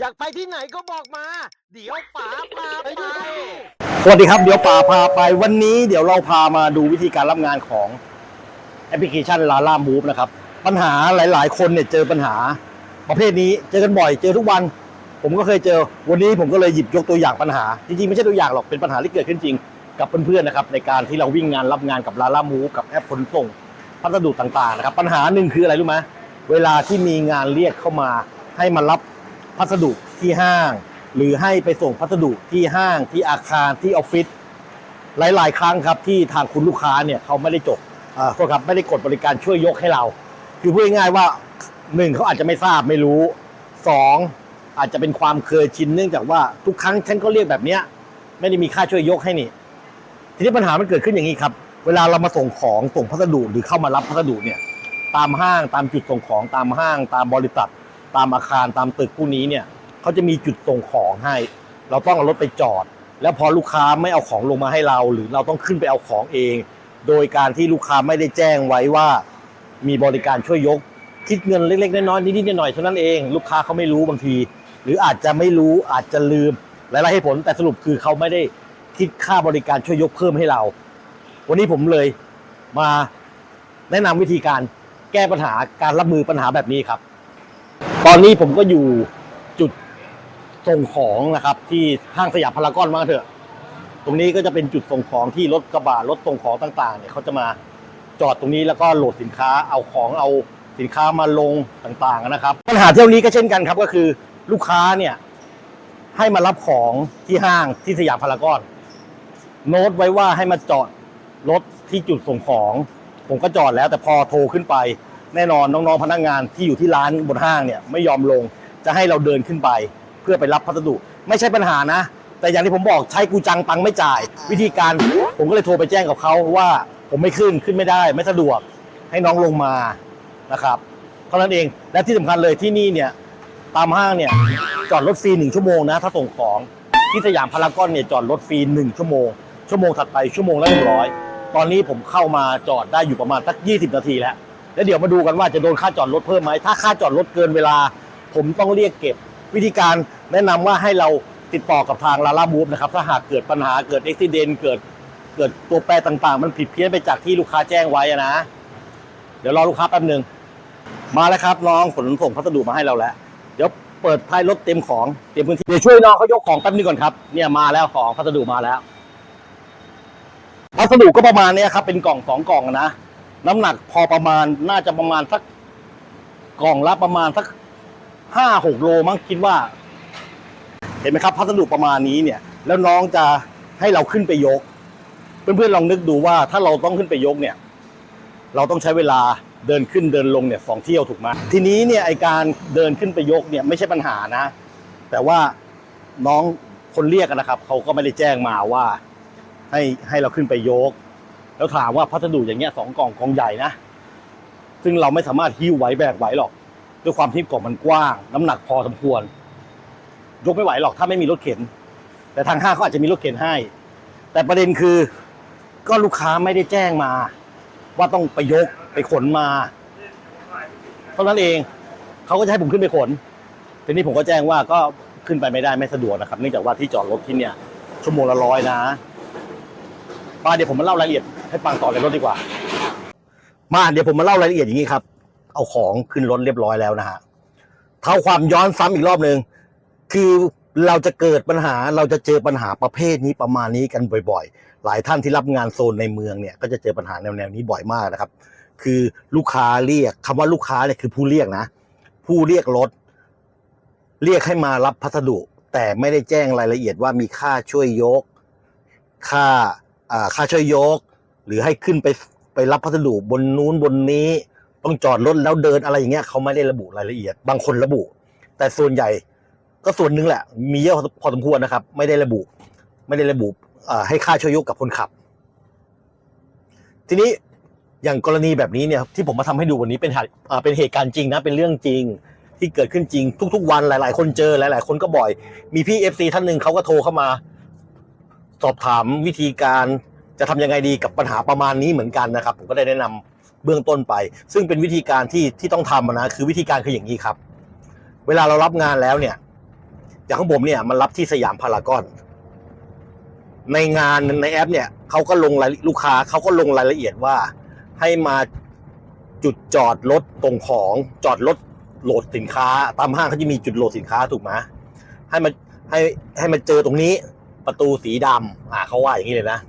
อยากไปที่ไหนก็บอกมา เดี๋ยวป๋าพาไปสวัสดีครับ เดี๋ยวป่าพาไปวันนี้เดี๋ยวเราพามาดูวิธีการรับงานของแอปพลิเคชันลาล่ามูฟนะครับ ปัญหาหลาย ๆ คนเนี่ยเจอปัญหาประเภทนี้เจอกันบ่อยเจอทุกวัน ผมก็เคยเจอ วันนี้ผมก็เลยหยิบยกตัวอย่างปัญหา จริง ๆ ไม่ใช่ตัวอย่างหรอกเป็นปัญหาที่เกิดขึ้นจริงกับเพื่อน ๆ นะครับ ในการที่เราวิ่งงานรับงานกับลาล่ามูฟกับแอปขนส่งพัสดุต่าง ๆ นะครับ ปัญหาหนึ่งคืออะไรรู้ไหมเวลาที่มีงานเรียกเข้ามาให้มารับ พัสดุที่ห้าง หรือให้ไปส่งพัสดุที่ห้างที่อาคารที่ออฟฟิศหลาย ๆ ครั้งครับที่ทางคุณลูกค้าเนี่ยเขาไม่ได้จดอ่าโทษครับไม่ได้กดบริการช่วยยกให้เรา คือพูดง่ายๆว่าหนึ่งเขาอาจจะไม่ทราบไม่รู้สองอาจจะเป็นความเคยชินเนื่องจากว่าทุกครั้งฉันก็เรียกแบบเนี้ยไม่ได้มีค่าช่วยยกให้นี่ ทีนี้ปัญหามันเกิดขึ้นอย่างนี้ครับ เวลาเรามาส่งของส่งพัสดุหรือเข้ามารับพัสดุเนี่ย ตามห้างตามจุดส่งของตามห้างตามบริษัท ตามอาคารตามตึกพวกนี้เนี่ยเขาจะมีจุดส่งของให้ เราต้องเอารถไปจอด แล้วพอลูกค้าไม่เอาของลงมาให้เรา หรือเราต้องขึ้นไปเอาของเอง โดยการที่ลูกค้าไม่ได้แจ้งไว้ว่า มีบริการช่วยยก คิดเงินเล็กๆน้อยๆนิดๆหน่อยๆเท่านั้นเอง ลูกค้าเขาไม่รู้บางที หรืออาจจะไม่รู้อาจจะลืมหลายๆเหตุผล แต่สรุปคือเขาไม่ได้คิดค่าบริการช่วยยกเพิ่มให้เรา วันนี้ผมเลยมาแนะนำวิธีการแก้ปัญหาการรับมือปัญหาแบบนี้ครับ ตอนนี้ผมก็อยู่จุดส่งของนะครับ ที่ห้างสยามพารากอนว่าเถอะ ตรงนี้ก็จะเป็นจุดส่งของที่รถกระบะรถส่งของต่างๆเนี่ยเขาจะมาจอดตรงนี้แล้วก็โหลดสินค้าเอาของเอาสินค้ามาลงต่างๆนะครับ ปัญหาเที่ยวนี้ก็เช่นกันครับก็คือลูกค้าเนี่ยให้มารับของที่ห้างที่สยามพารากอนโน้ตไว้ว่าให้มาจอดรถที่จุดส่งของ ผมก็จอดแล้วแต่พอโทรขึ้นไป แน่นอนน้องๆพนักงานที่อยู่ที่ร้านบนห้างเนี่ยไม่ยอมลงจะให้เราเดินขึ้นไป เพื่อไปรับพัสดุ ไม่ใช่ปัญหานะ แต่อย่างที่ผมบอกใช้กูจังตังไม่จ่าย วิธีการผมก็เลยโทรไปแจ้งกับเขาว่าผมไม่ขึ้นขึ้นไม่ได้ ไม่สะดวกให้น้องลงมานะครับเท่านั้นเองและที่สำคัญเลยที่นี่เนี่ยตามห้างเนี่ยจอดรถฟรีหนึ่งชั่วโมงนะถ้าส่งของที่สยามพารากอนเนี่ยจอดรถฟรีหนึ่งชั่วโมงชั่วโมงถัดไปชั่วโมงละหนึ่งร้อยตอนนี้ผมเข้ามาจอดได้อยู่ประมาณสักยี่สิบนาทีแล้ว แล้วเดี๋ยวมาดูกันว่าจะโดนค่าจอดรถเพิ่มไหมถ้าค่าจอดรถเกินเวลา ผมต้องเรียกเก็บ วิธีการแนะนำว่าให้เราติดต่อกับทางลาลามูฟนะครับถ้าหากเกิดปัญหาเกิดอุบิเหตุเกิดเกิดตัวแปรต่างๆ มันผิดเพี้ยนไปจากที่ลูกค้าแจ้งไว้นะ เดี๋ยวรอลูกค้าแป๊บหนึ่งมาแล้วครับน้องขนส่งพัสดุมาให้เราแล้ว เดี๋ยวเปิดท้ายรถเต็มของเต็มพื้นที่เดี๋ยวช่วยน้องเขายกของแป๊บนึงก่อนครับเนี่ยมาแล้วของพัสดุมาแล้วพัสดุก็ประมาณนี้ครับเป็นกล่องสองกล่องนะ น้ำหนักพอประมาณน่าจะประมาณสักกล่องละประมาณสักห้าหกโลมั้งคิดว่า เห็นไหมครับ พัสดุประมาณนี้เนี่ย แล้วน้องจะให้เราขึ้นไปยก เพื่อนๆลองนึกดูว่าถ้าเราต้องขึ้นไปยกเนี่ย เราต้องใช้เวลาเดินขึ้นเดินลงเนี่ยสองเที่ยวถูกไหมทีนี้เนี่ยไอการเดินขึ้นไปยกเนี่ยไม่ใช่ปัญหานะ แต่ว่าน้องคนเรียกนะครับเขาก็ไม่ได้แจ้งมาว่า ให้ให้เราขึ้นไปยก แล้วถามว่าพัสดุอย่างเงี้ยสองกล่องกล่องใหญ่นะ ซึ่งเราไม่สามารถหิ้วไหวแบกไหวหรอก ด้วยความที่กล่องมันกว้าง น้ำหนักพอสมควร ยกไม่ไหวหรอกถ้าไม่มีรถเข็น แต่ทางห้างเขาอาจจะมีรถเข็นให้ แต่ประเด็นคือก็ลูกค้าไม่ได้แจ้งมา ว่าต้องไปยกไปขนมาเท่านั้นเองเขาก็จะให้ผมขึ้นไปขนทีนี้ผมก็แจ้งว่าก็ขึ้นไปไม่ได้ไม่สะดวกนะครับเนื่องจากว่าที่จอดรถที่เนี่ยชั่วโมงละร้อยนะ มาเดี๋ยวผมมาเล่ารายละเอียดให้ฟังต่อในรถดีกว่า มาเดี๋ยวผมมาเล่ารายละเอียดอย่างนี้ครับ เอาของขึ้นรถเรียบร้อยแล้วนะฮะเท่าความย้อนซ้ำอีกรอบหนึ่งคือเราจะเกิดปัญหาเราจะเจอปัญหาประเภทนี้ประมาณนี้กันบ่อย ๆ หลายท่านที่รับงานโซนในเมืองเนี่ย ก็จะเจอปัญหาแนวๆนี้บ่อยมากนะครับ คือลูกค้าเรียกคำว่าลูกค้าเนี่ยคือผู้เรียกนะ ผู้เรียกรถ เรียกให้มารับพัสดุ แต่ไม่ได้แจ้งรายละเอียดว่ามีค่าช่วยยก ค่า ค่าช่วยยก หรือให้ขึ้นไปไปรับพัสดุบนนู้นบนนี้ ต้องจอดรถแล้วเดินอะไรอย่างเงี้ยเขาไม่ได้ระบุรายละเอียด บางคนระบุ แต่ส่วนใหญ่ก็ส่วนหนึ่งแหละ มีเยอะพอสมควรนะครับ ไม่ได้ระบุ ไม่ได้ระบุให้ค่าช่วยยกกับคนขับ ทีนี้อย่างกรณีแบบนี้เนี่ยที่ผมมาทำให้ดูวันนี้เป็นเหตุเป็นเหตุการณ์จริงนะเป็นเรื่องจริงที่เกิดขึ้นจริง ทุก ๆ วันหลาย ๆ คนเจอหลาย ๆ คนก็บ่อย มีพี่เอฟซีท่านหนึ่งเขาก็โทรเข้ามา สอบถามวิธีการจะทำยังไงดีกับปัญหาประมาณนี้เหมือนกันนะครับ ผมก็ได้แนะนำเบื้องต้นไป ซึ่งเป็นวิธีการที่ที่ต้องทำอะนะคือวิธีการคืออย่างนี้ครับ เวลาเรารับงานแล้วเนี่ย อย่างของผมเนี่ยมันรับที่สยามพารากอน ในงานในแอปเนี่ยเขาก็ลงรายลูกค้าเขาก็ลงรายละเอียดว่า ให้มาจุดจอดรถตรงของจอดรถโหลดสินค้า ตามห้างเขาจะมีจุดโหลดสินค้าถูกไหมให้มาให้ให้มาเจอตรงนี้ ประตูสีดำอ่าเขาว่าอย่างนี้เลยนะ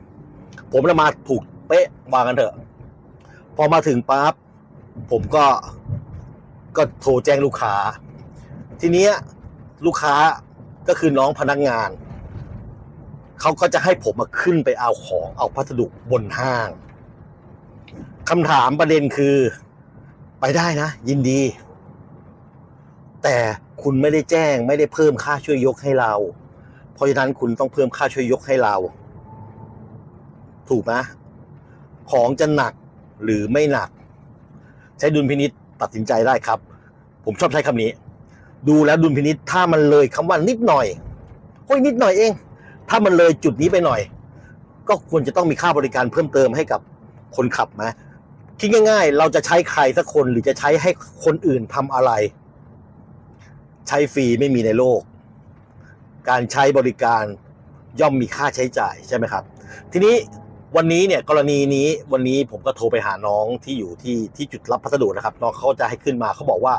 ผมเลยมาถูกเป๊ะวางกันเถอะ พอมาถึงปั๊บผมก็ก็โทรแจ้งลูกค้า ทีเนี้ยลูกค้าก็คือน้องพนักงาน เขาก็จะให้ผมมาขึ้นไปเอาของเอาพัสดุบนห้างคำถามประเด็นคือ ไปได้นะ ยินดี แต่คุณไม่ได้แจ้งไม่ได้เพิ่มค่าช่วยยกให้เรา เพราะฉะนั้นคุณต้องเพิ่มค่าช่วยยกให้เรา ถูกไหมของจะหนักหรือไม่หนัก ใช้ดุลพินิษตัดสินใจได้ครับ ผมชอบใช้คำนี้ ดูแล้วดุลพินิษถ้ามันเลยคำว่านิดหน่อยโอ้ยนิดหน่อยเอง ถ้ามันเลยจุดนี้ไปหน่อย ก็ควรจะต้องมีค่าบริการเพิ่มเติมให้กับคนขับไหมคิดง่าย ๆ เราจะใช้ใครสักคนหรือจะใช้ให้คนอื่นทำอะไร ใช้ฟรีไม่มีในโลก การใช้บริการย่อมมีค่าใช้จ่ายใช่ไหมครับ ทีนี้วันนี้เนี่ยกรณีนี้วันนี้ผมก็โทรไปหาน้องที่อยู่ที่ที่จุดรับพัสดุนะครับ น้องเขาจะให้ขึ้นมาเขาบอกว่า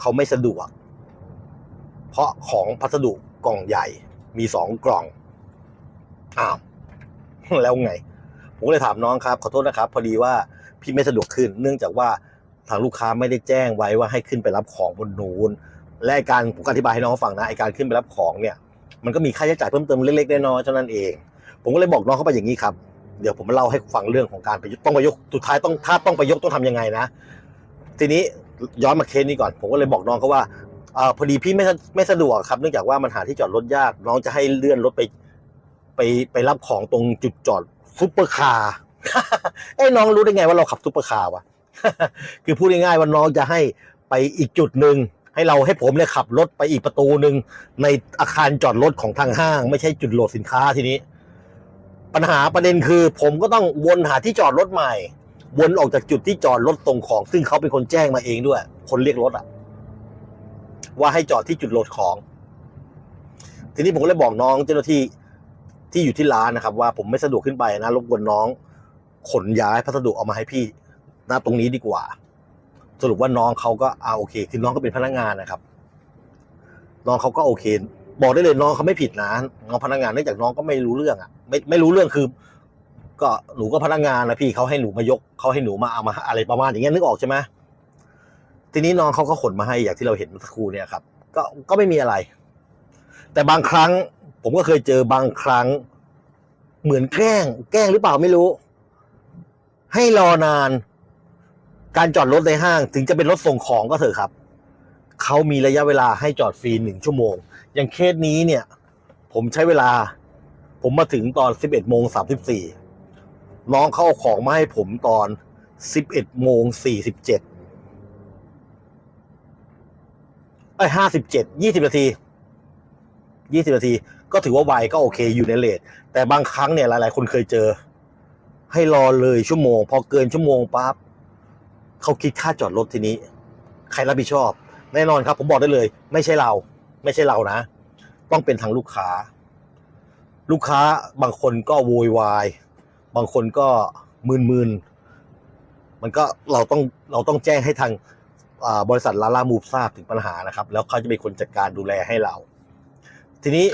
เขาไม่สะดวก เพราะของพัสดุกล่องใหญ่ มีสองกล่องอ้าวแล้วไง ผมก็เลยถามน้องครับ ขอโทษนะครับ พอดีว่าพี่ไม่สะดวกขึ้น เนื่องจากว่าทางลูกค้าไม่ได้แจ้งไว้ว่าให้ขึ้นไปรับของบนนูนและการผมอธิบายให้น้องฟังนะไอการขึ้นไปรับของเนี่ย มันก็มีค่าใช้จ่ายเพิ่มเติมเล็กๆน้อยๆเท่านั้นเอง ผมก็เลยบอกน้องเขาไปอย่างนี้ครับเดี๋ยวผมมาเล่าให้ฟังเรื่องของการไปยกต้องไปยกสุดท้ายต้องถ้าต้องไปยกต้องทำยังไงนะ ทีนี้ย้อนมาเคสนี้ก่อน ผมก็เลยบอกน้องเขาว่าอพอดีพี่ไม่ไม่สะดวกครับ เนื่องจากว่ามันหาที่จอดรถยาก น้องจะให้เลื่อนรถไป ไปไปรับของตรงจุดจอดซุปเปอร์คาร์เอ้น้องรู้ได้ไงว่าเราขับซุปเปอร์คาร์วะคือพูดง่ายๆว่าน้องจะให้ไปอีกจุดหนึ่ง ให้เราให้ผมเนี่ยขับรถไปอีกประตูหนึ่งในอาคารจอดรถของทางห้าง ไม่ใช่จุดโหลดสินค้าทีนี้ ปัญหาประเด็นคือ ผมก็ต้องวนหาที่จอดรถใหม่ วนออกจากจุดที่จอดรถส่งของ ซึ่งเขาเป็นคนแจ้งมาเองด้วย คนเรียกรถอะว่าให้จอดที่จุดโหลดของ ทีนี้ผมก็เลยบอกน้องเจ้าหน้าที่ที่อยู่ที่ร้านนะครับ ว่าผมไม่สะดวกขึ้นไปนะรบกวนน้องขนย้ายพัสดุเอามาให้พี่ณตรงนี้ดีกว่า สรุปว่าน้องเขาก็เอาโอเค คือน้องก็เป็นพนักงานนะครับ น้องเขาก็โอเค บอกได้เลยน้องเขาไม่ผิดนะน้องพนักงานเนื่องจากน้องก็ไม่รู้เรื่องอะ ไม่ไม่รู้เรื่องคือ ก็หนูก็พนักงานนะพี่เขาให้หนูมายกเขาให้หนูมาเอามาอะไรประมาณอย่างเงี้ยนึกออกใช่ไหมทีนี้น้องเขาก็ขนมาให้อย่างที่เราเห็นเมื่อสักครู่เนี่ยครับ ก็ก็ไม่มีอะไร แต่บางครั้ง ผมก็เคยเจอบางครั้ง เหมือนแกล้ง แกล้งหรือเปล่าไม่รู้ ให้รอนาน การจอดรถในห้างถึงจะเป็นรถส่งของก็เถอะครับ เขามีระยะเวลาให้จอดฟรีหนึ่งชั่วโมง อย่างเคสนี้เนี่ย ผมใช้เวลา ผมมาถึงตอน 11โมง34น้องเขาเอาของมาให้ผมตอน 11โมง47ไอ้ห้าสิบเจ็ดยี่สิบนาทียี่สิบนาที ก็ถือว่าไวก็โอเคอยู่ในเลทแต่บางครั้งเนี่ยหลาย ๆ คนเคยเจอ ให้รอเลยชั่วโมง พอเกินชั่วโมงปั๊บ เขาคิดค่าจอดรถทีนี้ ใครรับผิดชอบ แน่นอนครับ ผมบอกได้เลย ไม่ใช่เรา ไม่ใช่เรานะ ต้องเป็นทางลูกค้า ลูกค้าบางคนก็โวยวาย บางคนก็มึนมึนๆมันก็เราต้องเราต้องแจ้งให้ทางาบริษัทลาลามูฟทราบถึงปัญหานะครับ แล้วเขาจะเป็นคนจัดการดูแลให้เรา ทีนี้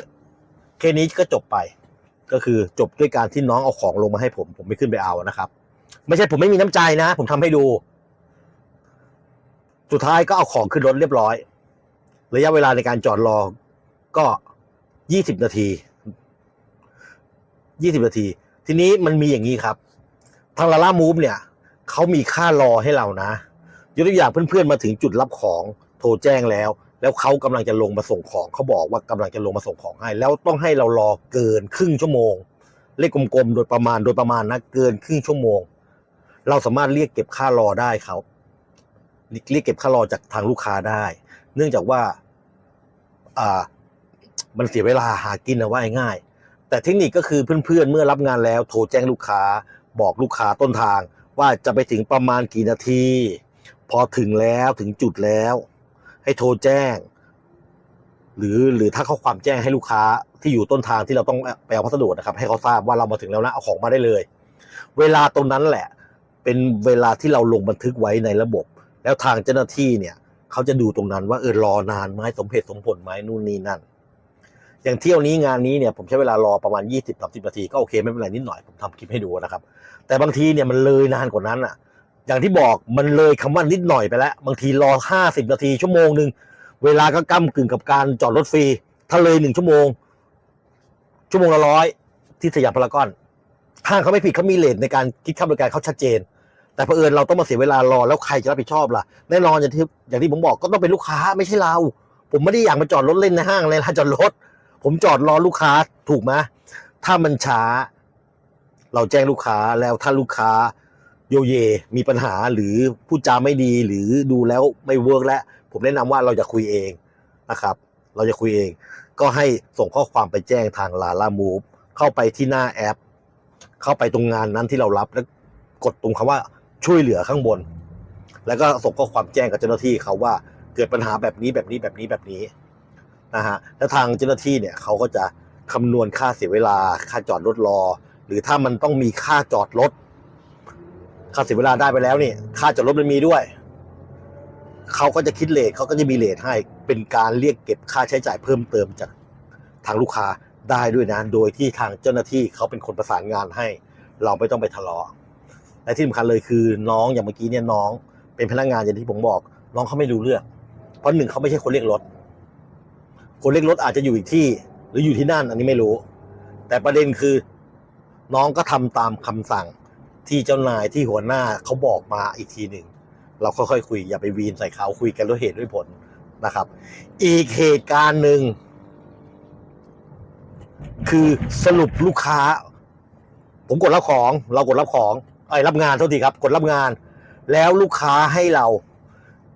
เคสนี้ก็จบไป ก็คือจบด้วยการที่น้องเอาของลงมาให้ผม ผมไม่ขึ้นไปเอานะครับ ไม่ใช่ผมไม่มีน้ำใจนะ ผมทำให้ดู สุดท้ายก็เอาของขึ้นรถเรียบร้อย ระยะเวลาในการจอดรอก็ยี่สิบนาทียี่สิบนาที ทีนี้มันมีอย่างนี้ครับ ทางลาล่ามูฟเนี่ยเขามีค่ารอให้เรานะยกตัวอย่างเพื่อนๆมาถึงจุดรับของโทรแจ้งแล้ว แล้วเขากำลังจะลงมาส่งของเขาบอกว่ากำลังจะลงมาส่งของให้ แล้วต้องให้เรารอเกินครึ่งชั่วโมง เลขกลมๆโดยประมาณโดยประมาณนะเกินครึ่งชั่วโมง เราสามารถเรียกเก็บค่ารอได้ครับ เรียกเก็บค่ารอจากทางลูกค้าได้ เนื่องจากว่าอ่ามันเสียเวลาหากินนะว่าง่าย แต่เทคนิคก็คือเพื่อนๆเมื่อรับงานแล้วโทรแจ้งลูกค้า บอกลูกค้าต้นทาง ว่าจะไปถึงประมาณกี่นาที พอถึงแล้วถึงจุดแล้ว ให้โทรแจ้ง หรือหรือถ้าข้อความแจ้งให้ลูกค้าที่อยู่ต้นทางที่เราต้องไปเอาพัสดุนะครับ ให้เขาทราบว่าเรามาถึงแล้วนะเอาของมาได้เลย เวลาตรงนั้นแหละ เป็นเวลาที่เราลงบันทึกไว้ในระบบ แล้วทางเจ้าหน้าที่เนี่ยเขาจะดูตรงนั้นว่าเออรอนานไหมสมเหตุสมผลไหมนู่นนี่นั่น อย่างเที่ยวนี้งานนี้เนี่ยผมใช้เวลารอประมาณ 20 30นาทีก็โอเคไม่เป็นไรนิดหน่อยผมทำคลิปให้ดูนะครับ แต่บางทีเนี่ยมันเลยนานกว่านั้นอะ อย่างที่บอกมันเลยคำว่านิดหน่อยไปแล้ว บางทีรอ 50 นาทีชั่วโมงหนึ่งเวลาก็ก้ากึ่งกับการจอดรถฟรี ถ้าเลยหนึ่งชั่วโมง ชั่วโมงละร้อยที่สยามพารากอนห้างเขาไม่ผิดเขามีเลทในการคิดค่าบริการเขาชัดเจน แต่เผอิญเราต้องมาเสียเวลารอแล้วใครจะรับผิดชอบล่ะแน่นอนอย่างที่อย่างที่ผมบอกก็ต้องเป็นลูกค้าไม่ใช่เรา ผมไม่ได้อยากมาจอดรถเล่นในห้างในร้านจอดรถ ผมจอดรอลูกค้าถูกไหมถ้ามันช้า เราแจ้งลูกค้าแล้วถ้าลูกค้าโยเย มีปัญหาหรือพูดจาไม่ดีหรือดูแล้วไม่เวิร์กแล้ว ผมแนะนำว่าเราจะคุยเองนะครับ เราจะคุยเอง ก็ให้ส่งข้อความไปแจ้งทางลาลามูฟเข้าไปที่หน้าแอป เข้าไปตรงงานนั้นที่เรารับแล้วกดตรงคำว่า ช่วยเหลือข้างบน แล้วก็ส่งข้อความแจ้งกับเจ้าหน้าที่เขาว่าเกิดปัญหาแบบนี้แบบนี้แบบนี้แบบนี้นะฮะแล้วทางเจ้าหน้าที่เนี่ยเขาก็จะคำนวณค่าเสียเวลา ค่าจอดรถรอ หรือถ้ามันต้องมีค่าจอดรถค่าเสียเวลาได้ไปแล้วนี่ค่าจอดรถมันมีด้วยเขาก็จะคิดเลทเขาก็จะมีเลทให้เป็นการเรียกเก็บค่าใช้จ่ายเพิ่มเติมจากทางลูกค้าได้ด้วยนะ โดยที่ทางเจ้าหน้าที่เขาเป็นคนประสานงานให้ เราไม่ต้องไปทะเลาะ และที่สำคัญเลยคือน้องอย่างเมื่อกี้เนี่ยน้องเป็นพนักงานอย่างที่ผมบอก น้องเขาไม่รู้เรื่อง เพราะหนึ่งเขาไม่ใช่คนเรียกรถ คนเรียกรถอาจจะอยู่อีกที่ หรืออยู่ที่นั่นอันนี้ไม่รู้ แต่ประเด็นคือ น้องก็ทำตามคำสั่งที่เจ้านายที่หัวหน้าเขาบอกมาอีกทีหนึ่งเราค่อยๆคุยอย่าไปวีนใส่เขาคุยกันด้วยเหตุด้วยผลนะครับ อีกเหตุการณ์หนึ่งคือสรุปลูกค้า ผมกดรับของ เรากดรับของ ไอ้รับงานเท่าทีครับกดรับงาน แล้วลูกค้าให้เรา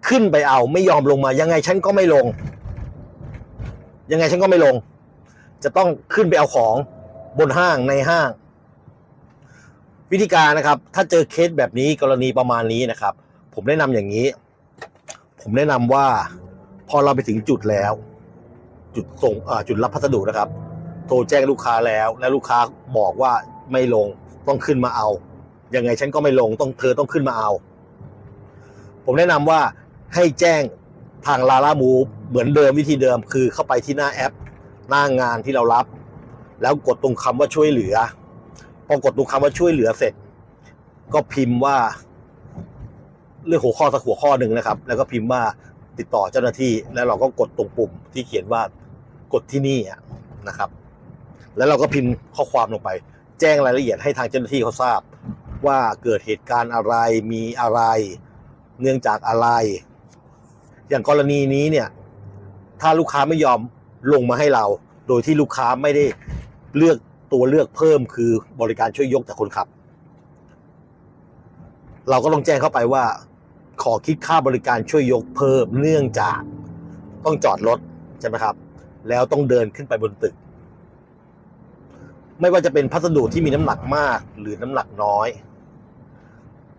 ขึ้นไปเอาไม่ยอมลงมา ยังไงฉันก็ไม่ลง ยังไงฉันก็ไม่ลง จะต้องขึ้นไปเอาของบนห้างในห้าง วิธีการนะครับ ถ้าเจอเคสแบบนี้กรณีประมาณนี้นะครับ ผมแนะนำอย่างนี้ ผมแนะนำว่า พอเราไปถึงจุดแล้ว จุดส่งจุดรับพัสดุนะครับ โทรแจ้งลูกค้าแล้ว แล้วลูกค้าบอกว่าไม่ลงต้องขึ้นมาเอา ยังไงฉันก็ไม่ลงต้องเธอต้องขึ้นมาเอา ผมแนะนำว่าให้แจ้งทางลาลามูเหมือนเดิมวิธีเดิมคือเข้าไปที่หน้าแอป หน้างานที่เรารับ แล้วกดตรงคำว่าช่วยเหลือพอกดตรงคำว่าช่วยเหลือเสร็จ ก็พิมพ์ว่าเลือกหัวข้อสักหัวข้อหนึ่งนะครับ แล้วก็พิมพ์ว่าติดต่อเจ้าหน้าที่แล้วเราก็กดตรงปุ่มที่เขียนว่ากดที่นี่นะครับ แล้วเราก็พิมพ์ข้อความลงไป แจ้งรายละเอียดให้ทางเจ้าหน้าที่เขาทราบ ว่าเกิดเหตุการณ์อะไรมีอะไร เนื่องจากอะไร อย่างกรณีนี้เนี่ย ถ้าลูกค้าไม่ยอมลงมาให้เรา โดยที่ลูกค้าไม่ได้เลือกตัวเลือกเพิ่มคือบริการช่วยยกจากคนขับ เราก็ต้องแจ้งเข้าไปว่า ขอคิดค่าบริการช่วยยกเพิ่มเนื่องจากต้องจอดรถใช่ไหมครับ แล้วต้องเดินขึ้นไปบนตึก ไม่ว่าจะเป็นพัสดุที่มีน้ำหนักมากหรือน้ำหนักน้อย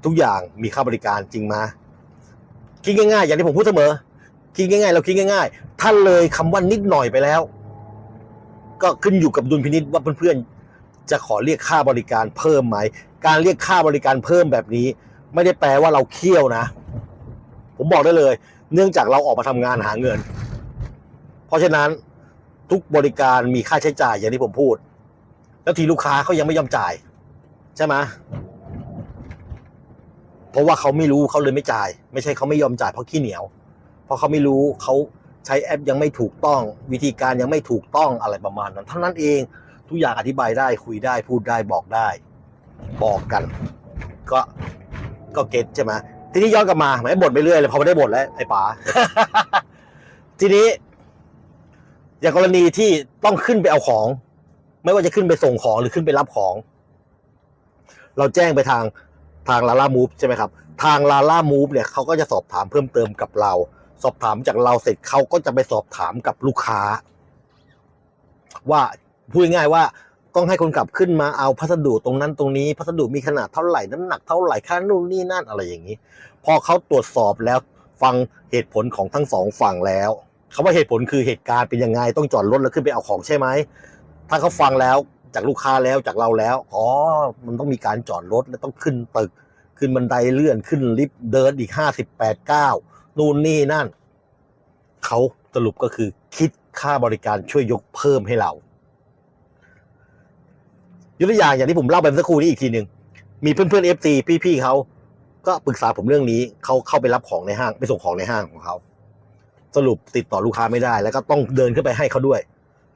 ทุกอย่างมีค่าบริการจริงไหมคิดง่ายๆ อย่างที่ผมพูดเสมอ คิดง่ายๆ เราคิดง่ายๆ ถ้าเลยคำว่านิดหน่อยไปแล้ว ก็ขึ้นอยู่กับดุลพินิษว่าเพื่อนๆ จะขอเรียกค่าบริการเพิ่มไหม การเรียกค่าบริการเพิ่มแบบนี้ ไม่ได้แปลว่าเราเคี่ยวนะ ผมบอกได้เลย เนื่องจากเราออกมาทำงานหาเงิน เพราะฉะนั้นทุกบริการมีค่าใช้จ่ายอย่างที่ผมพูด แล้วทีลูกค้าเขายังไม่ยอมจ่าย ใช่ไหม เพราะว่าเขาไม่รู้เขาเลยไม่จ่าย ไม่ใช่เขาไม่ยอมจ่ายเพราะขี้เหนียว เพราะเขาไม่รู้เขาใช้แอปยังไม่ถูกต้อง วิธีการยังไม่ถูกต้องอะไรประมาณนั้น เท่านั้นเองทุกอย่างอธิบายได้คุยได้พูดได้บอกได้ บอกกัน ก็ก็เก็ตใช่ไหมทีนี้ย้อนกลับมาไม่บ่นไปเรื่อยเลยพอไม่ได้บ่นแล้วไอ้ป๋าทีนี้ อย่างกรณีที่ต้องขึ้นไปเอาของ ไม่ว่าจะขึ้นไปส่งของหรือขึ้นไปรับของ เราแจ้งไปทาง ทางลาล่ามูฟใช่ไหมครับ ทางลาล่ามูฟเนี่ยเขาก็จะสอบถามเพิ่มเติมกับเรา สอบถามจากเราเสร็จเขาก็จะไปสอบถามกับลูกค้า ว่าพูดง่ายว่าต้องให้คนขับขึ้นมาเอาพัสดุตรงนั้นตรงนี้พัสดุมีขนาดเท่าไหร่น้ำหนักเท่าไหร่ค่านู่นนี่นั่นอะไรอย่างนี้ พอเขาตรวจสอบแล้วฟังเหตุผลของทั้งสองฝั่งแล้วคำว่าเหตุผลคือเหตุการณ์เป็นยังไงต้องจอดรถแล้วขึ้นไปเอาของใช่ไหมถ้าเขาฟังแล้ว จากลูกค้าแล้วจากเราแล้วอ๋อมันต้องมีการจอดรถแล้วต้องขึ้นตึก ขึ้นบันไดเลื่อนขึ้นลิฟต์เดินอีกห้าสิบแปดเก้านู่นนี่นั่นเขาสรุปก็คือคิดค่าบริการช่วยยกเพิ่มให้เรา ยกตัวอย่างอย่างที่ผมเล่าไปเมื่อสักครู่นี้อีกทีหนึ่งมีเพื่อนเพื่อนเอฟซีพี่ๆเขาก็ปรึกษาผมเรื่องนี้เขาเข้าไปรับของในห้างไปส่งของในห้างของเขาสรุปติดต่อลูกค้าไม่ได้ แล้วก็ต้องเดินขึ้นไปให้เขาด้วย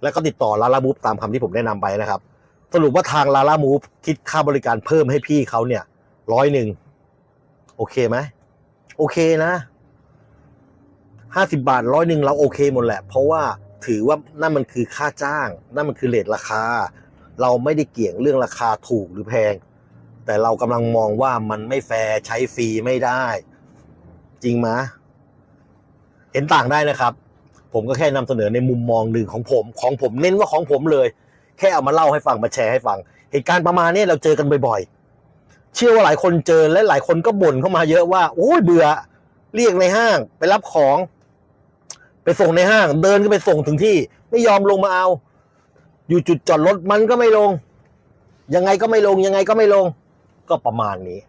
แล้วก็ติดต่อลาลามูฟตามคำที่ผมแนะนำไปนะครับ สรุปว่าทางลาลามูฟคิดค่าบริการเพิ่มให้พี่เขาเนี่ยร้อยหนึ่งโอเคไหมโอเคนะห้าสิบาทร้อยหนึ่งเราโอเคหมดแหละ เพราะว่าถือว่านั่นมันคือค่าจ้าง นั่นมันคือเลทราคา เราไม่ได้เกี่ยงเรื่องราคาถูกหรือแพง แต่เรากำลังมองว่ามันไม่แฟร์ใช้ฟรีไม่ได้ จริงไหมเห็นต่างได้นะครับ ผมก็แค่นำเสนอในมุมมองหนึ่งของผม ของผมเน้นว่าของผมเลย แค่เอามาเล่าให้ฟังมาแชร์ให้ฟัง เหตุการณ์ประมาณนี้เราเจอกันบ่อยๆ เชื่อว่าหลายคนเจอและหลายคนก็บ่นเข้ามาเยอะว่าโอ้ยเบื่อเรียกในห้างไปรับของ ไปส่งในห้าง เดินก็ไปส่งถึงที่ ไม่ยอมลงมาเอา อยู่จุดจอดรถมันก็ไม่ลง ยังไงก็ไม่ลงยังไงก็ไม่ลง ก็ประมาณนี้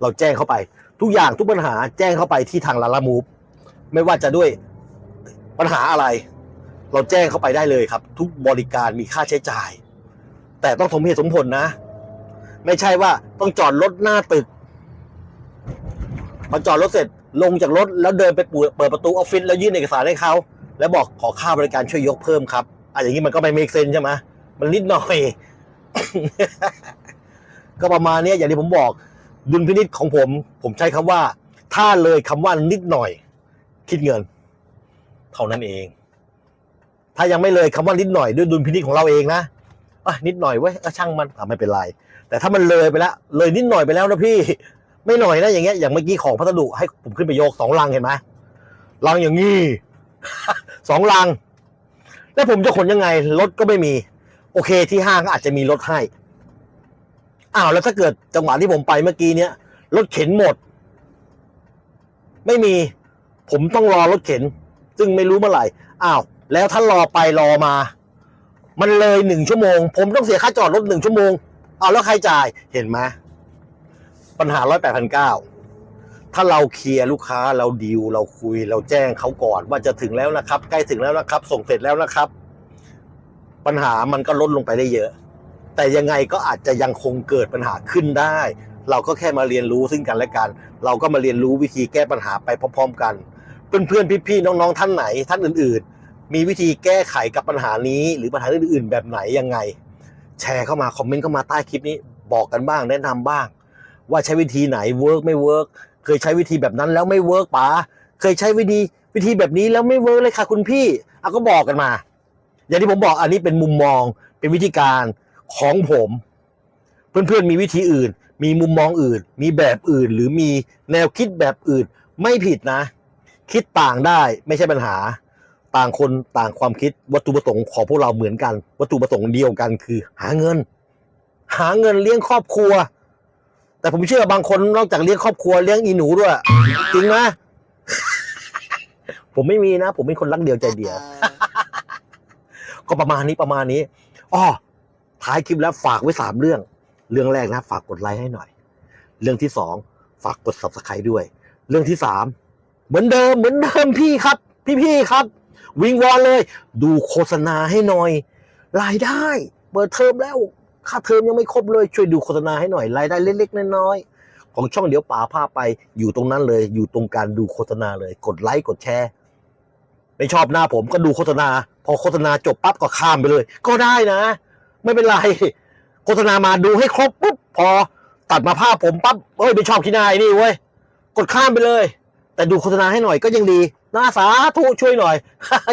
เราแจ้งเข้าไป ทุกอย่างทุกปัญหาแจ้งเข้าไปที่ทางลาลามูฟไม่ว่าจะด้วย ปัญหาอะไร เราแจ้งเข้าไปได้เลยครับ ทุกบริการมีค่าใช้จ่าย แต่ต้องสมเหตุสมผลนะ ไม่ใช่ว่าต้องจอดรถหน้าตึกพอจอดรถเสร็จลงจากรถแล้วเดินไปเปิดประตูออฟฟิศแล้วยื่นเอกสารให้เขาแล้วบอกขอค่าบริการช่วยยกเพิ่มครับอะอย่างนี้มันก็ไม่เมกเซนใช่ไหมมันนิดหน่อย ก็ประมาณนี้อย่างที่ผมบอกดุลพินิษของผม ผมใช้คำว่า ถ้าเลยคำว่านิดหน่อย คิดเงิน เท่านั้นเอง ถ้ายังไม่เลยคำว่านิดหน่อยด้วยดุลพินิจของเราเองนะอะนิดหน่อยเว้ยช่างมันอะไม่เป็นไร แต่ถ้ามันเลยไปแล้วเลยนิดหน่อยไปแล้วนะพี่ ไม่หน่อยนะอย่างเงี้ยอย่างเมื่อกี้ของพัสดุให้ผมขึ้นไปโยกสองลังเห็นไหมลังอย่างงี้สองลัง แล้วผมจะขนยังไงรถก็ไม่มี โอเคที่ห้างก็อาจจะมีรถให้อ้าวแล้วถ้าเกิดจังหวะที่ผมไปเมื่อกี้เนี้ยรถเข็นหมด ไม่มี ผมต้องรอรถเข็น ซึ่งไม่รู้เมื่อไหร่อ้าวแล้วถ้านรอไปรอมา มันเลยหนึ่งชั่วโมง ผมต้องเสียค่าจอดรถหนึ่งชั่วโมงเอาแล้วใครจ่ายเห็นไหมปัญหาร้อยแปดพันเก้าถ้าเราเคลียร์ลูกค้าเราดีลเราคุยเราแจ้งเขาก่อน ว่าจะถึงแล้วนะครับ ใกล้ถึงแล้วนะครับ ส่งเสร็จแล้วนะครับ ปัญหามันก็ลดลงไปได้เยอะ แต่ยังไงก็อาจจะยังคงเกิดปัญหาขึ้นได้ เราก็แค่มาเรียนรู้ซึ่งกันและกัน เราก็มาเรียนรู้วิธีแก้ปัญหาไปพร้อมๆกัน เพื่อนๆพี่ๆน้องๆท่านไหน ท่านอื่น ๆ มีวิธีแก้ไขกับปัญหานี้ หรือปัญหาอื่นๆ แบบไหนยังไง แชร์เข้ามาคอมเมนต์เข้ามาใต้คลิปนี้บอกกันบ้างแนะนำบ้าง ว่าใช้วิธีไหนเวิร์กไม่เวิร์กเคยใช้วิธีแบบนั้นแล้วไม่เวิร์กป๋าเคยใช้วิธีวิธีแบบนี้แล้วไม่เวิร์กเลยค่ะคุณพี่เอาก็บอกกันมา อย่างที่ผมบอกอันนี้เป็นมุมมองเป็นวิธีการของผม เพื่อนๆมีวิธีอื่น มีมุมมองอื่น มีแบบอื่น หรือมีแนวคิดแบบอื่น ไม่ผิดนะ คิดต่างได้ไม่ใช่ปัญหา ต่างคนต่างความคิดวัตถุประสงค์ของพวกเราเหมือนกัน วัตถุประสงค์เดียวกันคือ หาเงิน หาเงินเลี้ยงครอบครัว แต่ผมเชื่อบางคนนอกจากเลี้ยงครอบครัวเลี้ยงอีหนูด้วยจริงไหมผมไม่มีนะ ผมเป็นคนรักเดียวใจเดียว ก็ประมาณนี้ประมาณนี้อ้อท้ายคลิปแล้วฝากไว้สามเรื่อง เรื่องแรกนะ ฝากกดไลค์ให้หน่อย เรื่องที่สองฝากกด subscribe ด้วย เรื่องที่สาม เหมือนเดิมเหมือนเดิมพี่ครับ พี่ๆครับ วิงวอนเลย ดูโฆษณาให้หน่อย รายได้เปิดเทอมแล้วค่าเทอมยังไม่ครบเลยช่วยดูโฆษณาให้หน่อยรายได้เล็กๆน้อยๆของช่องเดี๋ยวป๋าพาไป อยู่ตรงนั้นเลย อยู่ตรงการดูโฆษณาเลย กดไลค์กดแชร์ไม่ชอบหน้าผมก็ดูโฆษณา พอโฆษณาจบปั๊บก็ข้ามไปเลย ก็ได้นะ ไม่เป็นไรโฆษณามาดูให้ครบปุ๊บพอตัดมาภาพผมปั๊บเอ้ยไม่ชอบขี้นายนี่เว้ยกดข้ามไปเลย แต่ดูโฆษณาให้หน่อยก็ยังดีน่าสาธุช่วยหน่อย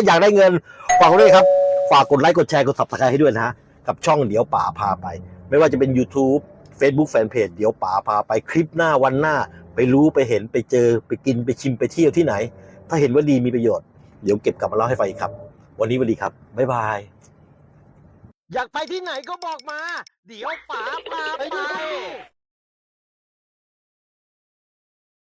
อยากได้เงินฝากไว้ด้วยครับ ฝากกดไลค์กดแชร์กด subscribe ให้ด้วยนะฮะกับช่องเดี๋ยวป่าพาไป ไม่ว่าจะเป็น YouTube Facebook Fanpage เดี๋ยวป่าพาไปคลิปหน้าวันหน้า ไปรู้ไปเห็นไปเจอไปกินไปชิมไปเที่ยวที่ไหน ถ้าเห็นว่าดีมีประโยชน์เดี๋ยวเก็บกลับมาเล่าให้ฟังอีกครับ วันนี้สวัสดีครับบ๊ายบายอยากไปที่ไหนก็บอกมา เดี๋ยวป๋าพาไป